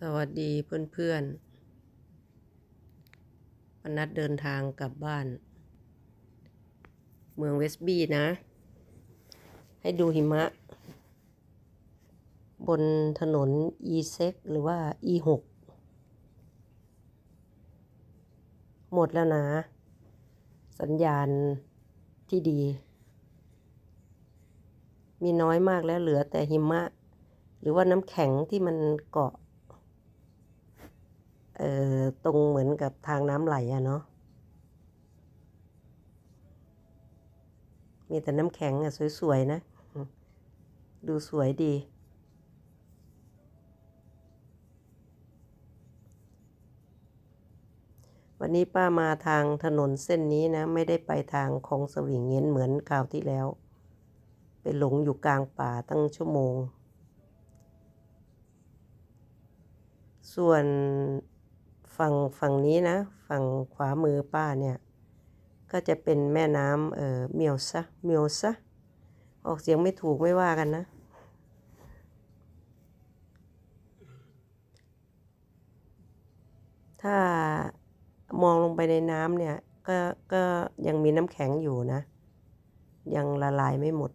สวัสดีเพื่อนๆปนัดเดินทางกลับบ้าน เมืองเวสบี้นะ ให้ดูหิมะ บนถนน E6 หรือว่า E6 หมดแล้วนะ สัญญาณที่ดี มีน้อยมากแล้วเหลือแต่หิมะ หรือว่าน้ำแข็งที่มันเกาะ เอ่อตรงเหมือนกับทางน้ำไหลอะเนาะมีแต่น้ำแข็งอะสวยๆนะ ดูสวยดี วันนี้ป้ามาทางถนนเส้นนี้นะ ไม่ได้ไปทางคลองสวิงเงินเหมือนคราวที่แล้ว ไปหลงอยู่กลางป่าตั้งชั่วโมง ส่วน ฝั่งฝั่งนี้นะ ฝั่งขวามือป้าเนี่ย ก็จะเป็นแม่น้ำเอ่อเมียวซะเมียวซะออกเสียงไม่ถูกไม่ว่ากันนะ ถ้ามองลงไปในน้ำเนี่ย ก็ก็ยังมีน้ำแข็งอยู่นะ ยังละลายไม่หมด